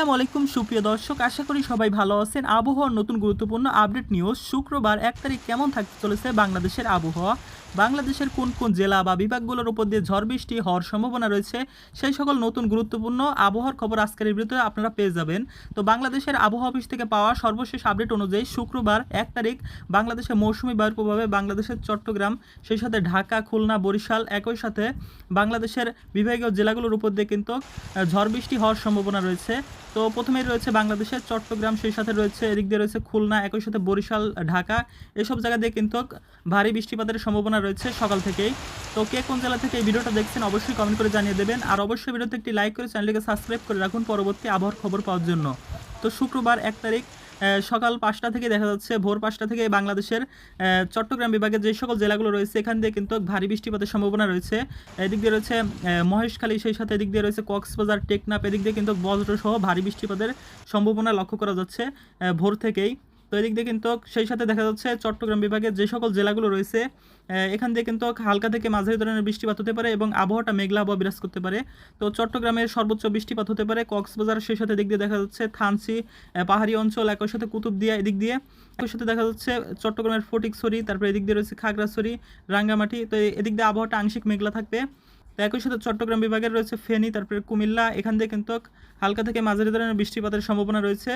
আসসালামু আলাইকুম, সুপ্রিয় দর্শক। আশা করি সবাই ভালো আছেন। আবহাওয়ার নতুন গুরুত্বপূর্ণ আপডেট নিউজ শুক্রবার এক তারিখ কেমন থাকতে চলেছে বাংলাদেশের আবহাওয়া? বাংলাদেশের কোন কোন জেলা বা বিভাগগুলোর উপর দিয়ে ঝড় বৃষ্টি হওয়ার সম্ভাবনা রয়েছে, সেই সকল নতুন গুরুত্বপূর্ণ আবহাওয়ার খবর আজকের ভিডিওতে আপনারা পেয়ে যাবেন। তো বাংলাদেশের আবহাওয়া অফিস থেকে পাওয়া সর্বশেষ আপডেট অনুযায়ী শুক্রবার এক তারিখ বাংলাদেশের মৌসুমী বায়ুর প্রভাবে বাংলাদেশের চট্টগ্রাম, সেই সাথে ঢাকা, খুলনা, বরিশাল একই সাথে বাংলাদেশের বিভাগীয় জেলাগুলোর উপর দিয়ে কিন্তু ঝড় বৃষ্টি হওয়ার সম্ভাবনা রয়েছে। তো প্রথমেই রয়েছে বাংলাদেশের চট্টগ্রাম, সেই সাথে রয়েছে, এদিক দিয়ে রয়েছে খুলনা, একই সাথে বরিশাল, ঢাকা, এসব জায়গা দিয়ে কিন্তু ভারী বৃষ্টিপাতের সম্ভাবনা রয়েছে সকাল থেকেই। তো কে কোন জেলা থেকে এই ভিডিওটা দেখছেন অবশ্যই কমেন্ট করে জানিয়ে দেবেন। আর অবশ্যই ভিডিওতে একটি লাইক করে চ্যানেলটিকে সাবস্ক্রাইব করে রাখুন পরবর্তী আবহাওয়ার খবর পাওয়ার জন্য। তো শুক্রবার এক তারিখ সকাল পাঁচটা থেকে দেখা যাচ্ছে, ভোর পাঁচটা থেকে বাংলাদেশের চট্টগ্রাম বিভাগের যে সকল জেলাগুলো রয়েছে, এখান দিয়ে কিন্তু ভারী বৃষ্টিপাতের সম্ভাবনা রয়েছে। এদিক দিয়ে রয়েছে মহেশখালী, সেই সাথে এদিক দিয়ে রয়েছে কক্সবাজার টেকনাপ এদিক দিয়ে কিন্তু বজ্রসহ ভারী বৃষ্টিপাতের সম্ভাবনা লক্ষ্য করা যাচ্ছে ভোর থেকেই। তো এদিক দিয়ে কিন্তু সেই সাথে দেখা যাচ্ছে চট্টগ্রাম বিভাগের যে সকল জেলাগুলো রয়েছে এখান দিয়ে কিন্তু হালকা থেকে মাঝারি ধরনের বৃষ্টিপাত হতে পারে এবং আবহাওয়াটা মেঘলা আবহাওয়া বিরাজ করতে পারে। তো চট্টগ্রামের সর্বোচ্চ বৃষ্টিপাত হতে পারে, কক্সবাজার সেই সাথে দিক দিয়ে দেখা যাচ্ছে থানসি পাহাড়ি অঞ্চল একই সাথে কুতুবদিয়া এদিক দিয়ে। একই সাথে দেখা যাচ্ছে চট্টগ্রামের ফটিকছড়ি, তারপরে এদিক দিয়ে রয়েছে খাগড়াছড়ি, রাঙ্গামাটি, তো এদিক দিয়ে আবহাওয়াটা আংশিক মেঘলা থাকবে। একই সাথে চট্টগ্রাম বিভাগের রয়েছে ফেনী, তারপরে কুমিল্লা, এখান দিয়ে কিন্তু হালকা থেকে মাঝারি ধরনের বৃষ্টিপাতের সম্ভাবনা রয়েছে।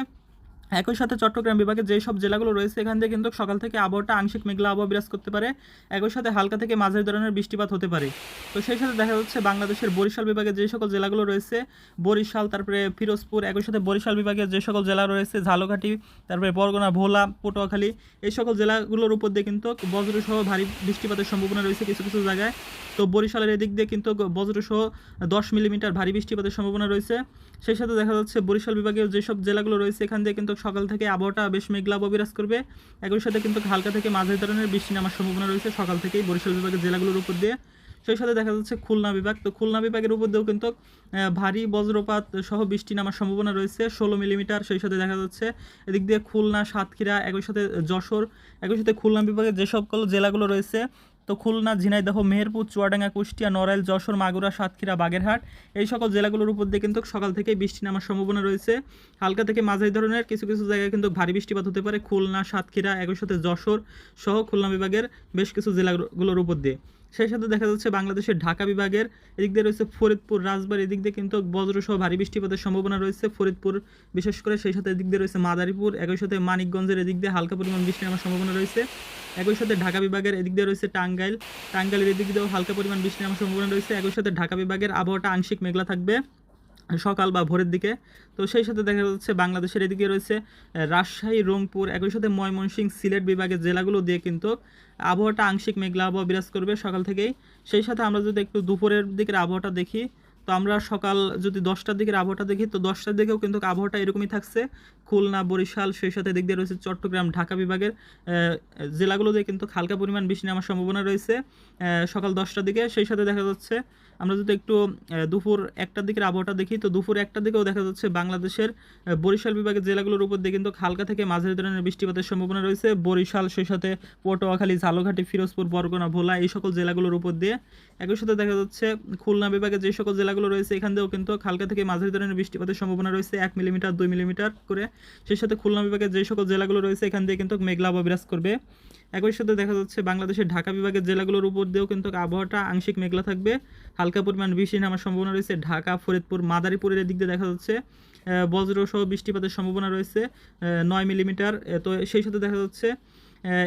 একই সাথে চট্টগ্রাম বিভাগে যেই সব জেলাগুলো রয়েছে, এখান থেকে কিন্তু সকাল থেকে আবহাওয়াটা আংশিক মেঘলা আবহাওয়া বিরাজ করতে পারে। একই সাথে হালকা থেকে মাঝারি ধরনের বৃষ্টিপাত হতে পারে। তো সেই সাথে দেখা যাচ্ছে বাংলাদেশের বরিশাল বিভাগে যে সকল জেলাগুলো রয়েছে, বরিশাল, তারপরে ফিরোজপুর, একই সাথে বরিশাল বিভাগের যে সকল জেলা রয়েছে, ঝালকাঠি, তারপরে বরগুনা, ভোলা, পটুয়াখালী, এই সকল জেলাগুলোর উপর দিয়ে কিন্তু বজ্রসহ ভারী বৃষ্টিপাতের সম্ভাবনা রয়েছে কিছু কিছু জায়গায়। তো বরিশালের এদিক দিয়ে কিন্তু বজ্রসহ দশ মিলিমিটার ভারী বৃষ্টিপাতের সম্ভাবনা রয়েছে। সেই সাথে দেখা যাচ্ছে বরিশাল বিভাগের যেসব জেলাগুলো রয়েছে, এখান দিয়ে কিন্তু সকাল থেকে আবহাওয়াটা বেশ মেঘলা আবহাওয়া বিরাজ করবে। একই সাথে কিন্তু হালকা থেকে মাঝারি ধরনের বৃষ্টি নামার সম্ভাবনা রয়েছে সকাল থেকেই বরিশাল বিভাগের জেলাগুলোর উপর দিয়ে। সেই সাথে দেখা যাচ্ছে খুলনা বিভাগ। তো খুলনা বিভাগের উপর দিয়েও কিন্তু ভারী বজ্রপাত সহ বৃষ্টি নামার সম্ভাবনা রয়েছে ষোলো মিলিমিটার। সেই সাথে দেখা যাচ্ছে এদিক দিয়ে খুলনা, সাতক্ষীরা, একই সাথে যশোর, একই সাথে খুলনা বিভাগের যে সকল জেলাগুলো রয়েছে তো খুলনা, ঝিনাইদহ, মেহেরপুর, চুয়াডাঙ্গা, কুষ্টিয়া, নড়াইল, যশোর, মাগুরা, সাতক্ষীরা, বাগেরহাট এই সকল জেলাগুলোর উপর দিয়ে কিন্তু সকাল থেকে বৃষ্টি নামার সম্ভাবনা রয়েছে। হালকা থেকে মাঝারি ধরনের কিছু কিছু জায়গায় কিন্তু ভারী বৃষ্টিপাত হতে পারে। খুলনা, সাতক্ষীরা একই সাথে যশোর সহ খুলনা বিভাগের বেশ কিছু জেলাগুলোর উপর দিয়ে। সেই সাথে দেখা যাচ্ছে বাংলাদেশের ঢাকা বিভাগের এদিক দিয়ে রয়েছে ফরিদপুর, রাজবাড়ী, এদিক দিয়ে কিন্তু বজ্রসহ ভারী বৃষ্টিপাতের সম্ভাবনা রয়েছে। ফরিদপুর বিশেষ করে সেই সাথে এদিক দিয়ে রয়েছে মাদারীপুর, একই সাথে মানিকগঞ্জের এদিক দিয়ে হালকা পরিমাণ বৃষ্টি নামার সম্ভাবনা রয়েছে। একই সাথে ঢাকা বিভাগের এদিক দিয়ে রয়েছে টাঙ্গাইল, টাঙ্গাইলের এদিক দিয়েও হালকা পরিমাণ বৃষ্টি নামার সম্ভাবনা রয়েছে। একই সাথে ঢাকা বিভাগের আবহাওয়াটা আংশিক মেঘলা থাকবে। সকাল বা ভোরের দিকে। তো সেই সাথে দেখা যাচ্ছে বাংলাদেশের এদিকে রয়েছে রাজশাহী রংপুর একই সাথে ময়মনসিংহ সিলেট বিভাগের জেলাগুলো দিয়ে কিন্তু আবহাওয়াটা আংশিক মেঘলা আবহাওয়া বিরাজ করবে সকাল থেকেই। সেই সাথে আমরা যদি একটু দুপুরের দিকের আবহাওয়াটা দেখি তো আমরা সকাল যদি দশটার দিকের আবহাওয়াটা দেখি তো দশটার দিকেও কিন্তু আবহাওয়াটা এরকমই থাকছে। খুলনা বরিশাল সেই সাথে দিক দিয়ে রয়েছে চট্টগ্রাম ঢাকা বিভাগের আহ, জেলাগুলোতে কিন্তু হালকা পরিমাণ বৃষ্টি নামার সম্ভাবনা রয়েছে সকাল দশটার দিকে। সেই সাথে দেখা যাচ্ছে আমরা যদি একটু দুপুর একটার দিকের আবহাওয়াটা দেখি, তো দুপুর একটার দিকেও দেখা যাচ্ছে বাংলাদেশের বরিশাল বিভাগের জেলাগুলোর উপর দিয়ে কিন্তু হালকা থেকে মাঝারি ধরনের বৃষ্টিপাতের সম্ভাবনা রয়েছে। বরিশাল সেই সাথে পটুয়াখালী, ঝালকাঠি, ফিরোজপুর, বরগুনা, ভোলা, এই সকল জেলাগুলোর উপর দিয়ে একই সাথে দেখা যাচ্ছে খুলনা বিভাগের যে সকল জেলাগুলো রয়েছে, এখান দিয়েও কিন্তু হালকা থেকে মাঝারি ধরনের বৃষ্টিপাতের সম্ভাবনা রয়েছে, এক মিলিমিটার, দুই মিলিমিটার করে। সেই সাথে খুলনা বিভাগের যে সকল জেলাগুলো রয়েছে, এখান দিয়ে কিন্তু মেঘলা বিরাজ করবে। একই সাথে দেখা যাচ্ছে বাংলাদেশের ঢাকা বিভাগের জেলাগুলোর উপর দিয়েও কিন্তু আবহাওয়াটা আংশিক মেঘলা থাকবে। হালকা পরিমাণ বৃষ্টি নামার সম্ভাবনা রয়েছে ঢাকা, ফরিদপুর, মাদারীপুরের দিক দিয়ে দেখা যাচ্ছে বজ্রসহ বৃষ্টিপাতের সম্ভাবনা রয়েছে নয় মিলিমিটার তো সেই সাথে দেখা যাচ্ছে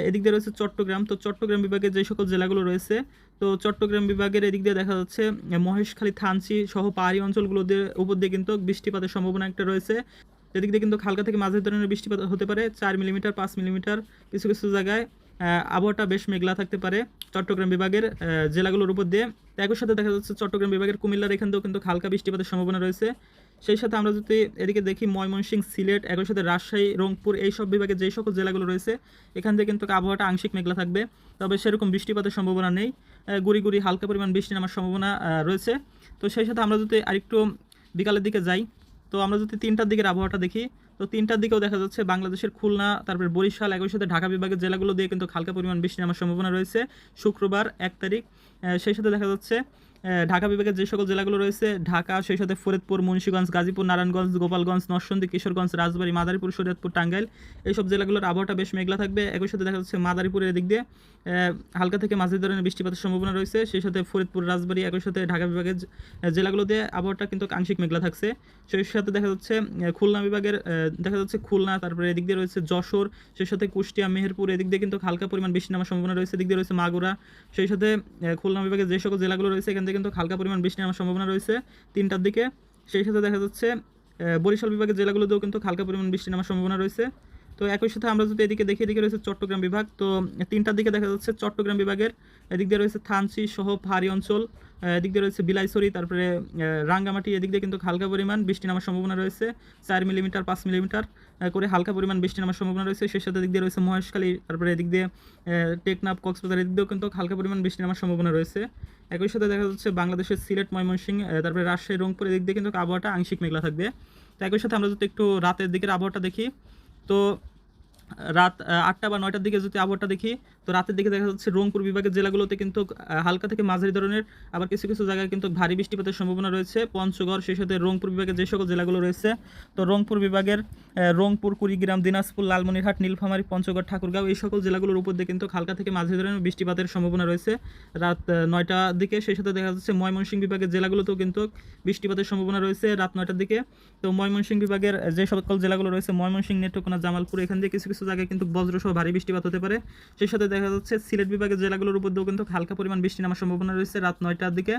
এদিক দিয়ে রয়েছে চট্টগ্রাম। তো চট্টগ্রাম বিভাগের যে সকল জেলাগুলো রয়েছে, তো চট্টগ্রাম বিভাগের এদিক দিয়ে দেখা যাচ্ছে মহেশখালী, থানচি সহ পাহাড়ি অঞ্চলগুলো উপর দিয়ে কিন্তু বৃষ্টিপাতের সম্ভাবনা একটা রয়েছে। এদিক দিয়ে কিন্তু হালকা থেকে মাঝারি ধরনের বৃষ্টিপাত হতে পারে, চার মিলিমিটার, পাঁচ মিলিমিটার, কিছু কিছু জায়গায়। আবহাওয়াটা বেশ মেঘলা থাকতে পারে। চট্টগ্রাম বিভাগের জেলাগুলোর উপর দিয়ে একই সাথে দেখা যাচ্ছে চট্টগ্রাম বিভাগের কুমিল্লার এখান কিন্তু হালকা বৃষ্টিপাতের সম্ভাবনা রয়েছে। সেই সাথে আমরা যদি এদিকে দেখি ময়মনসিংহ, সিলেট একই সাথে রাজশাহী, রংপুর এই সব বিভাগের যেই সকল জেলাগুলো রয়েছে, এখান থেকে কিন্তু আবহাওয়াটা আংশিক মেঘলা থাকবে। তবে সেরকম বৃষ্টিপাতের সম্ভাবনা নেই। গুড়ি গুড়ি হালকা পরিমাণ বৃষ্টি নামার সম্ভাবনা রয়েছে। তো সেই সাথে আমরা যদি আরেকটু বিকালের দিকে যাই, তো আমরা যদি তিনটার দিকের আবহাওয়াটা দেখি তো তিনটার দিকেও দেখা যাচ্ছে বাংলাদেশের খুলনা, তারপরে বরিশাল একই সাথে ঢাকা বিভাগের জেলাগুলো দিয়ে কিন্তু হালকা পরিমাণ বৃষ্টি নামার সম্ভাবনা রয়েছে শুক্রবার এক তারিখ। সেই সাথে দেখা যাচ্ছে ঢাকা বিভাগের যে সকল জেলাগুলো রয়েছে, ঢাকা, সেই সাথে ফরিদপুর, মুন্সিগঞ্জ, গাজীপুর, নারায়ণগঞ্জ, গোপালগঞ্জ, নরসিংদী, কিশোরগঞ্জ, রাজবাড়ী, মাদারীপুর, শরীয়তপুর, টাঙ্গাইল, এইসব জেলাগুলোর আবহাওয়াটা বেশ মেঘলা থাকবে। একই সাথে দেখা যাচ্ছে মাদারীপুরের দিক দিয়ে হালকা থেকে মাঝারি ধরনের বৃষ্টিপাতের সম্ভাবনা রয়েছে। সেই সাথে ফরিদপুর, রাজবাড়ী, একই সাথে ঢাকা বিভাগের জেলাগুলোতে আবহাওয়াটা কিন্তু আংশিক মেঘলা থাকছে। সেই সাথে দেখা যাচ্ছে খুলনা বিভাগের দেখা যাচ্ছে খুলনা, তারপরে এদিক দিয়ে রয়েছে যশোর, সেই সাথে কুষ্টিয়া, মেহেরপুর, এদিক দিয়ে কিন্তু হালকা পরিমাণ বৃষ্টি নামার সম্ভাবনা রয়েছে। এদিক দিয়ে রয়েছে মাগুরা, সেই সাথে খুলনা বিভাগের যে সকল জেলাগুলো রয়েছে, এখান থেকে কিন্তু হালকা পরিমাণ বৃষ্টি নামার সম্ভাবনা রয়েছে তিনটার দিকে। সেই সাথে দেখা যাচ্ছে বরিশাল বিভাগের জেলাগুলোতেও কিন্তু হালকা পরিমাণ বৃষ্টি নামার সম্ভাবনা রয়েছে। তো একই সাথে আমরা যদি এদিকে দেখি, এদিকে রয়েছে চট্টগ্রাম বিভাগ। তো তিনটার দিকে দেখা যাচ্ছে চট্টগ্রাম বিভাগের, এদিক দিয়ে রয়েছে থানচি সহ পাহাড়ি অঞ্চল এদিক দিয়ে রয়েছে বিলাইছড়ি, তারপরে রাঙ্গামাটি, এদিক দিয়ে কিন্তু হালকা পরিমাণ বৃষ্টি নামার সম্ভাবনা রয়েছে, চার মিলিমিটার, পাঁচ মিলিমিটার করে হালকা পরিমাণ বৃষ্টি নামার সম্ভাবনা রয়েছে। সেই সাথে এদিক দিয়ে রয়েছে মহেশখালী, তারপরে এদিক দিয়ে টেকনাফ, কক্সবাজার, এদিক দিয়েও কিন্তু হালকা পরিমাণ বৃষ্টি নামার সম্ভাবনা রয়েছে। একই সাথে দেখা যাচ্ছে বাংলাদেশের সিলেট, ময়মনসিংহ তারপরে রাজশাহী রংপুরের দিক দিয়ে কিন্তু আবহাওয়াটা আংশিক মেঘলা থাকবে। তো একই সাথে আমরা যদি একটু রাতের দিকের আবহাওয়াটা দেখি, তো রাত আটটা বা নয়টার দিকে যদি আবহাওয়াটা দেখি, তো রাতের দিকে দেখা যাচ্ছে রংপুর বিভাগের জেলাগুলোতে কিন্তু হালকা থেকে মাঝারি ধরনের, আবার কিছু কিছু জায়গায় কিন্তু ভারী বৃষ্টিপাতের সম্ভাবনা রয়েছে। পঞ্চগড়, সেই সাথে রংপুর বিভাগের যে সকল জেলাগুলো রয়েছে, তো রংপুর বিভাগের রংপুর, কুড়িগ্রাম, দিনাজপুর, লালমনিরহাট, নীলফামারী, পঞ্চগড়, ঠাকুরগাঁও, এই সকল জেলাগুলোর উপর দিয়ে কিন্তু হালকা থেকে মাঝারি ধরনের বৃষ্টিপাতের সম্ভাবনা রয়েছে। রাত নয়টার দিকে, সেই সাথে দেখা যাচ্ছে ময়মনসিংহ বিভাগের জেলাগুলোতেও কিন্তু বৃষ্টিপাতের সম্ভাবনা রয়েছে রাত নয়টার দিকে। তো ময়মনসিংহ বিভাগের যে সকল জেলাগুলো রয়েছে, ময়মনসিংহ, নেত্রকোনা, জামালপুর, এখান থেকে কিছু কিছু জায়গায় কিন্তু বজ্রসহ ভারী বৃষ্টিপাত হতে পারে। সেই সাথে দেখা যাচ্ছে সিলেট বিভাগের জেলাগুলোর উপর দিয়েও কিন্তু হালকা পরিমাণ বৃষ্টি নামার সম্ভাবনা রয়েছে রাত নয়টার দিকে।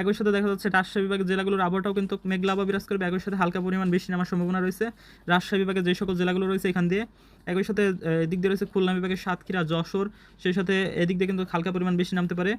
একই সাথে দেখা যাচ্ছে রাজশাহী বিভাগের জেলাগুলোর আবহাওয়াটাও কিন্তু মেঘলা আবহাওয়া বিরাজ করবে। একই সাথে হালকা পরিমাণ বৃষ্টি নামার সম্ভাবনা রয়েছে রাজশাহী বিভাগের যে সকল জেলাগুলো রয়েছে এখান দিয়ে। একই সাথে এদিক দিয়ে রয়েছে খুলনা বিভাগের সাতক্ষীরা, যশোর। সেই সাথে এদিক দিয়ে কিন্তু হালকা পরিমাণ বৃষ্টি নামতে পারে।